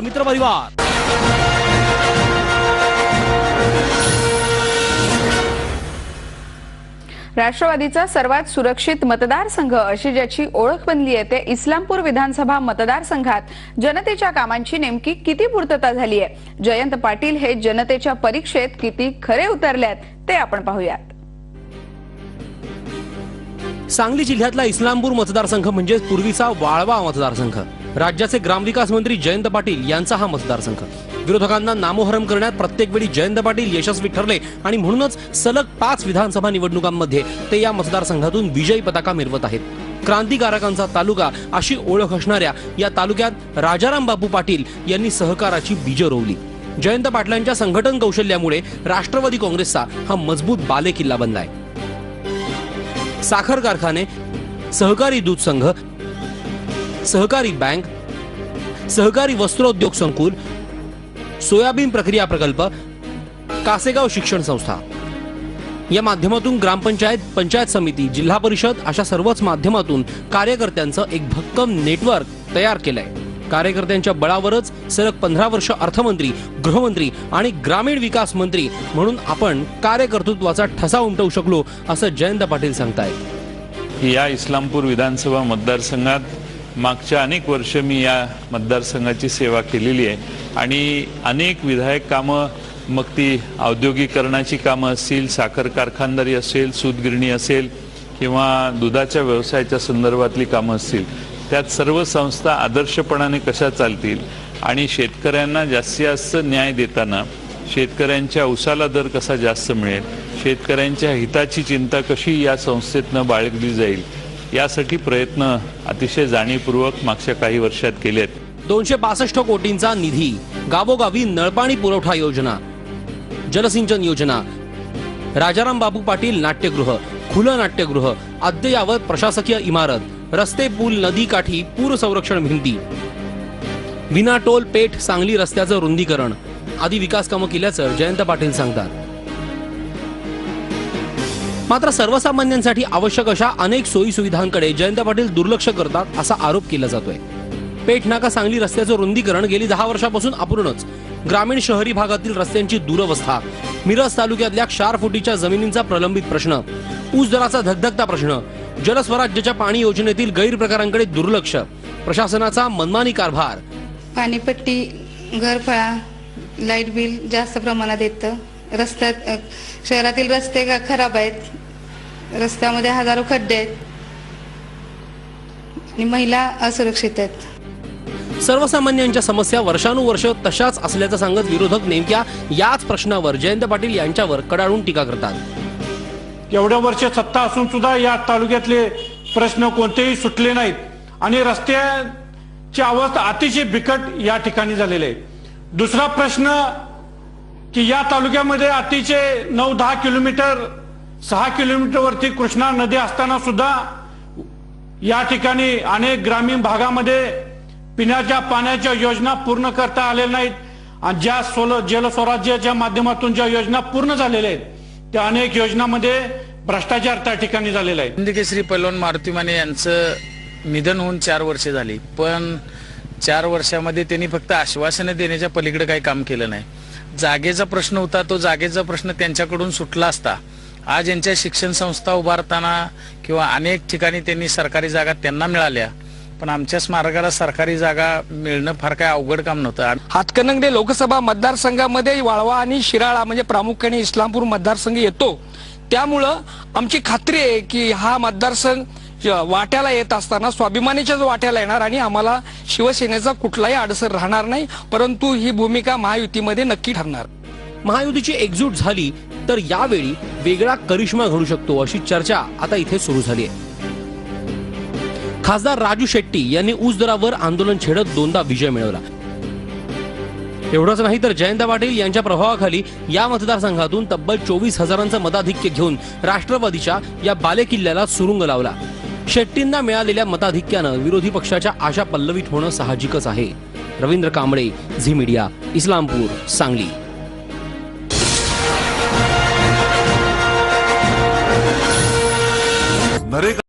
मित्रपरिवार राष्ट्रवादीचा सर्वात सुरक्षित मतदारसंघ अशी ज्याची ओळख बनली आहे ते इस्लामपूर विधानसभा मतदारसंघात जनतेच्या कामांची नेमकी किती पूर्तता झाली आहे? जयंत पाटील हे जनतेच्या परीक्षेत किती खरे उतरल्यात ते आपण पाहूयात. सांगली जिल्ह्यातला इस्लामपूर मतदारसंघ म्हणजे पूर्वीचा वाळवा मतदारसंघ. राज्याचे ग्रामविकास मंत्री जयंत पाटील यांचा हा मतदारसंघ विरोधकांना नामोहरम करण्यात प्रत्येक वेळी जयंत पाटील यशस्वी ठरले आणि म्हणूनच सलग पाच विधानसभा निवडणुकांमध्ये ते या मतदारसंघातून विजयी पताका मिरवत आहेत. क्रांतिकारकांचा तालुका अशी ओळख असणाऱ्या या तालुक्यात राजाराम बापू पाटील यांनी सहकाराची बीजं रोवली. जयंत पाटलांच्या संघटन कौशल्यामुळे राष्ट्रवादी काँग्रेसचा हा मजबूत बालेकिल्ला बनलाय. साखर कारखाने सहकारी दूध संघ सहकारी बँक सहकारी वस्त्रोद्योग संकुल सोयाबीन प्रक्रिया प्रकल्प कासेगाव शिक्षण संस्था. या माध्यमातून ग्रामपंचायत पंचायत समिती जिल्हा परिषद अशा सर्वच माध्यमातून कार्यकर्त्यांचं एक भक्कम नेटवर्क तयार केलंय. कार्यकर्त्यांच्या बळावरच सलग पंधरा वर्ष अर्थमंत्री गृहमंत्री आणि ग्रामीण विकास मंत्री म्हणून आपण कार्यकर्तृत्वाचा ठसा उमटवू शकलो असं जयंत पाटील सांगतायत. या इस्लामपूर विधानसभा मतदारसंघात मागच्या अनेक वर्ष मी या मतदारसंघाची सेवा केलेली आहे. आणि अनेक विधायक कामं मग ती औद्योगिकरणाची कामं असतील साखर कारखानदारी असेल सूतगिरणी असेल किंवा दुधाच्या व्यवसायाच्या संदर्भातली कामं असतील. त्यात सर्व संस्था आदर्शपणाने कशा चालतील? आणि शेतकऱ्यांना जास्तीत जास्त न्याय देताना शेतकऱ्यांच्या उसाला दर कसा जास्त मिळेल? शेतकऱ्यांच्या हिताची चिंता कशी या संस्थेतनं बाळगली जाईल? यासाठी प्रयत्न अतिशय जाणीवपूर्वक मागच्या काही वर्षात केले आहेत दोनशे बासष्ट कोटींचा निधी गावोगावी नळपाणी पुरवठा योजना जलसिंचन योजना राजाराम बाबू पाटील नाट्यगृह खुलं नाट्यगृह अद्ययावत प्रशासकीय इमारत रस्ते पूल नदी काठी पूर संरक्षण भिंती विना टोल पेठ सांगली रस्त्याचं रुंदीकरण आदी विकास कामं केल्याचं जयंत पाटील सांगतात. मात्र सर्वसामान्यांसाठी आवश्यक अशा अनेक सोयी सुविधांकडे जयंत पाटील दुर्लक्ष करतात असा आरोप केला जातोय. पेठ नाका सांगली रस्त्याचं रुंदीकरण गेली दहा वर्षापासून अपूर्णच. ग्रामीण शहरी भागातील रस्त्यांची दुरवस्था. मिरज तालुक्यातल्या क्षार फुटीच्या जमिनींचा प्रलंबित प्रश्न. ऊस दराचा धगधगता प्रश्न. जलस्वराज्याच्या पाणी योजनेतील गैरप्रकारांकडे दुर्लक्ष. प्रशासनाचा मनमानी कारभार. पाणीपट्टी घरफळा लाइट बिल जास्त प्रमाणात येतं. रस्त्यात शहरातील रस्ते खराब आहेत. रस्त्यामध्ये हजारो खड्डे आहेत. आणि महिला असुरक्षित आहेत. सर्वसामान्यांच्या समस्या वर्षानुवर्ष तशाच असल्याचं सांगत विरोधक नेमक्या याच प्रश्नावर जयंत पाटील यांच्यावर कडाडून टीका करतात. एवढ्या वर्ष सत्ता असून सुद्धा या तालुक्यातले प्रश्न कोणतेही सुटले नाहीत. आणि रस्त्याची अवस्था अतिशय बिकट या ठिकाणी झालेली आहे. दुसरा प्रश्न की या तालुक्यामध्ये अतिशय नऊ दहा किलोमीटर सहा किलोमीटर वरती कृष्णा नदी असताना सुद्धा या ठिकाणी अनेक ग्रामीण भागामध्ये पिण्याच्या पाण्याच्या योजना पूर्ण करता आलेल्या नाहीत. आणि ज्या सोल जलस्वराज्याच्या माध्यमातून ज्या योजना पूर्ण झालेल्या आहेत त्या अनेक योजनामध्ये भ्रष्टाचार त्या ठिकाणी झालेला आहे. हिंदकेसरी पैलवान मारुती माने यांचं निधन होऊन चार वर्षे झाली. पण चार वर्षामध्ये त्यांनी फक्त आश्वासनं देण्याच्या पलीकडे काही काम केलं नाही. जागेचा प्रश्न होता तो जागेचा प्रश्न त्यांच्याकडून सुटला असता. आज यांच्या शिक्षण संस्था उभारताना किंवा अनेक ठिकाणी त्यांनी सरकारी जागा त्यांना मिळाल्या. पण आमच्या स्मारकाला सरकारी जागा मिळणं फार काही अवघड काम नव्हतं. हातकणंगले लोकसभा मतदारसंघामध्ये वाळवा आणि शिराळा म्हणजे प्रामुख्याने इस्लामपूर मतदारसंघ येतो. त्यामुळं आमची खात्री आहे की हा मतदारसंघ वाट्याला येत असताना स्वाभिमानीच्याच वाट्याला येणार आणि आम्हाला शिवसेनेचा कुठलाही अडसर राहणार नाही परंतु ही भूमिका महायुतीमध्ये नक्की ठरणार. महायुतीची एकजूट झाली तर यावेळी वेगळा करिश्मा घडू शकतो अशी चर्चा आता इथे सुरू झाली आहे. खासदार राजू शेट्टी यांनी ऊस दरावर आंदोलन छेडत दोनदा विजय मिळवला. एवढंच नाही तर जयंत पाटील यांच्या प्रभावाखाली या मतदारसंघातून तब्बल चोवीस हजारांचं मताधिक्य घेऊन राष्ट्रवादीच्या या बालेकिल्ल्याला सुरुंग लावला. शेट्टींना मिळालेल्या मताधिक्यानं विरोधी पक्षाच्या आशा पल्लवीत होणं साहजिकच आहे. Ravindra Kamble Zee media Islampur Sangli. NREGA